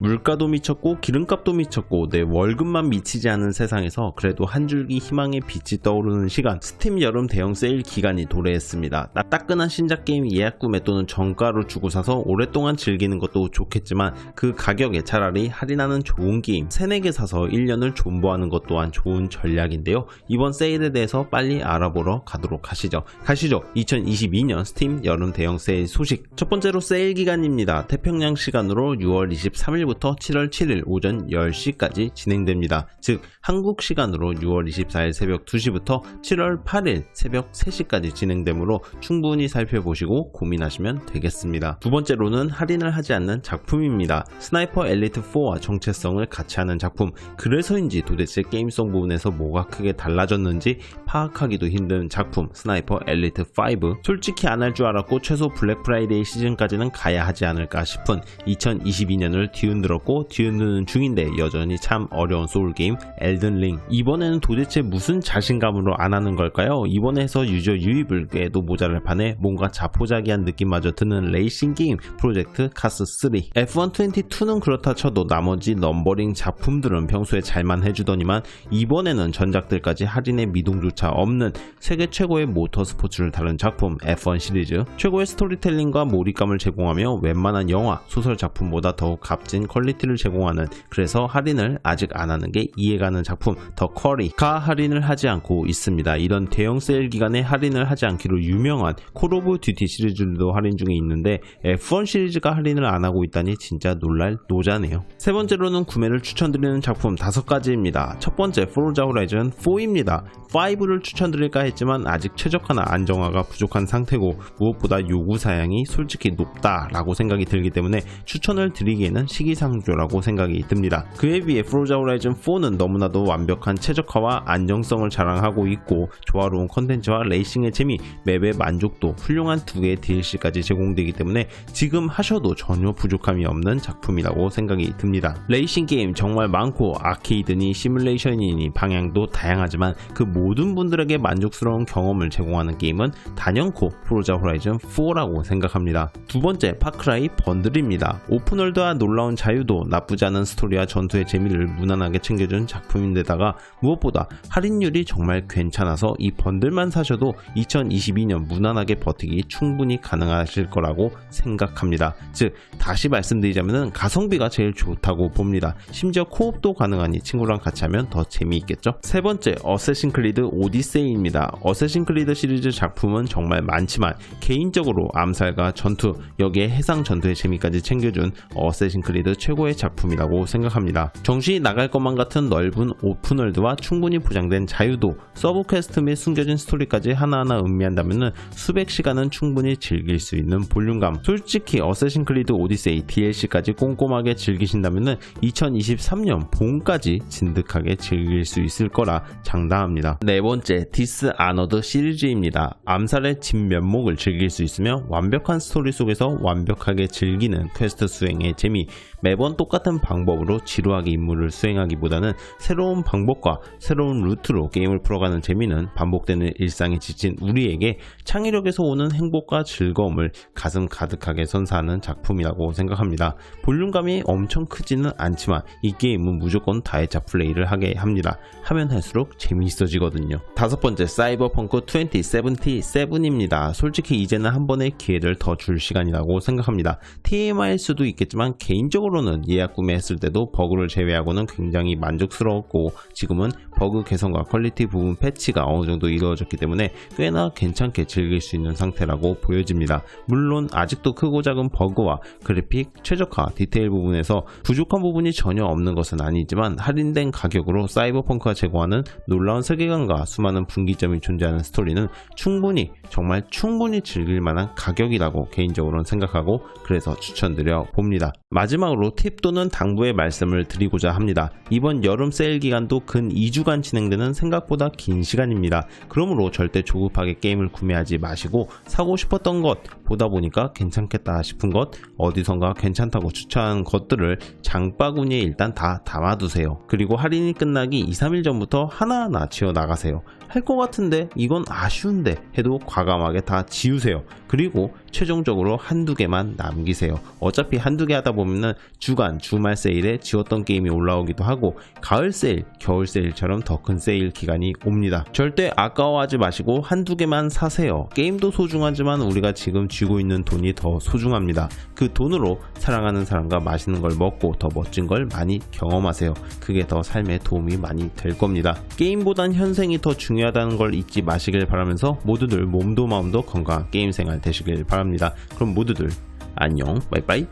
물가도 미쳤고 기름값도 미쳤고 내 월급만 미치지 않은 세상에서 그래도 한 줄기 희망의 빛이 떠오르는 시간 스팀 여름 대형 세일 기간이 도래했습니다. 나 따끈한 신작 게임 예약 구매 또는 정가로 주고 사서 오랫동안 즐기는 것도 좋겠지만 그 가격에 차라리 할인하는 좋은 게임 3, 4개 사서 1년을 존버하는 것 또한 좋은 전략인데요. 이번 세일에 대해서 빨리 알아보러 가도록 하시죠. 가시죠. 2022년 스팀 여름 대형 세일 소식 첫 번째로 세일 기간입니다. 태평양 시간으로 6월 23일 부터 7월 7일 오전 10시까지 진행됩니다. 즉 한국 시간으로 6월 24일 새벽 2시부터 7월 8일 새벽 3시까지 진행되므로 충분히 살펴보시고 고민하시면 되겠습니다. 두 번째로는 할인을 하지 않는 작품입니다. 스나이퍼 엘리트 4와 정체성을 같이 하는 작품 그래서인지 도대체 게임성 부분에서 뭐가 크게 달라졌는지 파악하기도 힘든 작품 스나이퍼 엘리트 5 솔직히 안 할 줄 알았고 최소 블랙 프라이데이 시즌까지는 가야 하지 않을까 싶은 2022년을 뒤 흔들었고 뒤흔드는 중인데 여전히 참 어려운 소울게임 엘든링 이번에는 도대체 무슨 자신감으로 안 하는 걸까요? 이번에 해서 유저 유입을 꾀도 모자랄 판에 뭔가 자포자기한 느낌마저 드는 레이싱 게임 프로젝트 카스3 F122는 그렇다 쳐도 나머지 넘버링 작품들은 평소에 잘만 해주더니만 이번에는 전작들까지 할인의 미동조차 없는 세계 최고의 모터스포츠를 다룬 작품 F1 시리즈. 최고의 스토리텔링과 몰입감을 제공하며 웬만한 영화, 소설 작품보다 더욱 값진 퀄리티를 제공하는 그래서 할인을 아직 안 하는 게 이해가는 작품 더 커리가 할인을 하지 않고 있습니다. 이런 대형 세일 기간에 할인을 하지 않기로 유명한 콜 오브 듀티 시리즈들도 할인 중에 있는데 F1 시리즈가 할인을 안 하고 있다니 진짜 놀랄 노자네요. 세 번째로는 구매를 추천드리는 작품 다섯 가지입니다. 첫 번째 포르자 호라이즌 4입니다. 5를 추천드릴까 했지만 아직 최적화나 안정화가 부족한 상태고 무엇보다 요구 사양이 솔직히 높다라고 생각이 들기 때문에 추천을 드리기에는 시기 상조라고 생각이 듭니다. 그에 비해 포르자 호라이즌 4는 너무나도 완벽한 최적화와 안정성을 자랑하고 있고 조화로운 컨텐츠와 레이싱의 재미, 맵의 만족도, 훌륭한 두 개의 DLC까지 제공되기 때문에 지금 하셔도 전혀 부족함이 없는 작품이라고 생각이 듭니다. 레이싱 게임 정말 많고 아케이드니 시뮬레이션이니 방향도 다양하지만 그 모든 분들에게 만족스러운 경험을 제공하는 게임은 단연코 프로자 호라이즌 4라고 생각합니다. 두 번째 파크라이 번들입니다. 오픈월드와 놀라운 자 유도 나쁘지 않은 스토리와 전투의 재미를 무난하게 챙겨준 작품인데다가 무엇보다 할인율이 정말 괜찮아서 이 번들만 사셔도 2022년 무난하게 버티기 충분히 가능하실 거라고 생각합니다. 즉 다시 말씀드리자면 가성비가 제일 좋다고 봅니다. 심지어 코옵도 가능하니 친구랑 같이 하면 더 재미있겠죠? 세 번째 어쌔신 클리드 오디세이입니다. 어쌔신 클리드 시리즈 작품은 정말 많지만 개인적으로 암살과 전투 여기에 해상 전투의 재미까지 챙겨준 어쌔신 클리드 최고의 작품이라고 생각합니다. 정신이 나갈 것만 같은 넓은 오픈월드와 충분히 보장된 자유도 서브 퀘스트 및 숨겨진 스토리까지 하나하나 음미한다면 수백 시간은 충분히 즐길 수 있는 볼륨감 솔직히 어쌔신 클리드 오디세이 DLC까지 꼼꼼하게 즐기신다면 2023년 봄까지 진득하게 즐길 수 있을 거라 장담합니다. 네 번째 디스 아너드 시리즈입니다. 암살의 진면목을 즐길 수 있으며 완벽한 스토리 속에서 완벽하게 즐기는 퀘스트 수행의 재미 매번 똑같은 방법으로 지루하게 임무를 수행하기보다는 새로운 방법과 새로운 루트로 게임을 풀어가는 재미는 반복되는 일상에 지친 우리에게 창의력에서 오는 행복과 즐거움을 가슴 가득하게 선사하는 작품이라고 생각합니다. 볼륨감이 엄청 크지는 않지만 이 게임은 무조건 다이자 플레이를 하게 합니다. 하면 할수록 재미있어지거든요. 다섯 번째 사이버펑크 2077입니다. 솔직히 이제는 한 번의 기회를 더 줄 시간이라고 생각합니다. TMI일 수도 있겠지만 개인적으로 는 예약 구매했을 때도 버그를 제외하고는 굉장히 만족스러웠고 지금은 버그 개선과 퀄리티 부분 패치가 어느 정도 이루어졌기 때문에 꽤나 괜찮게 즐길 수 있는 상태라고 보여집니다. 물론 아직도 크고 작은 버그와 그래픽, 최적화, 디테일 부분에서 부족한 부분이 전혀 없는 것은 아니지만 할인된 가격으로 사이버펑크가 제공하는 놀라운 세계관과 수많은 분기점이 존재하는 스토리는 충분히 정말 충분히 즐길 만한 가격이라고 개인적으로는 생각하고 그래서 추천드려 봅니다. 마지막으로 팁 또는 당부의 말씀을 드리고자 합니다. 이번 여름 세일 기간도 근 2주간 진행되는 생각보다 긴 시간입니다. 그러므로 절대 조급하게 게임을 구매하지 마시고 사고 싶었던 것 보다 보니까 괜찮겠다 싶은 것 어디선가 괜찮다고 추천한 것들을 장바구니에 일단 다 담아두세요. 그리고 할인이 끝나기 2, 3일 전부터 하나하나 지워 나가세요. 할 것 같은데 이건 아쉬운데 해도 과감하게 다 지우세요. 그리고 최종적으로 한두 개만 남기세요. 어차피 한두 개 하다 보면은 주간, 주말 세일에 지웠던 게임이 올라오기도 하고 가을 세일, 겨울 세일처럼 더 큰 세일 기간이 옵니다. 절대 아까워하지 마시고 한두 개만 사세요. 게임도 소중하지만 우리가 지금 쥐고 있는 돈이 더 소중합니다. 그 돈으로 사랑하는 사람과 맛있는 걸 먹고 더 멋진 걸 많이 경험하세요. 그게 더 삶에 도움이 많이 될 겁니다. 게임보단 현생이 더 중요하다는 걸 잊지 마시길 바라면서 모두들 몸도 마음도 건강한 게임 생활 되시길 바랍니다. 그럼 모두들 안녕, 바이바이.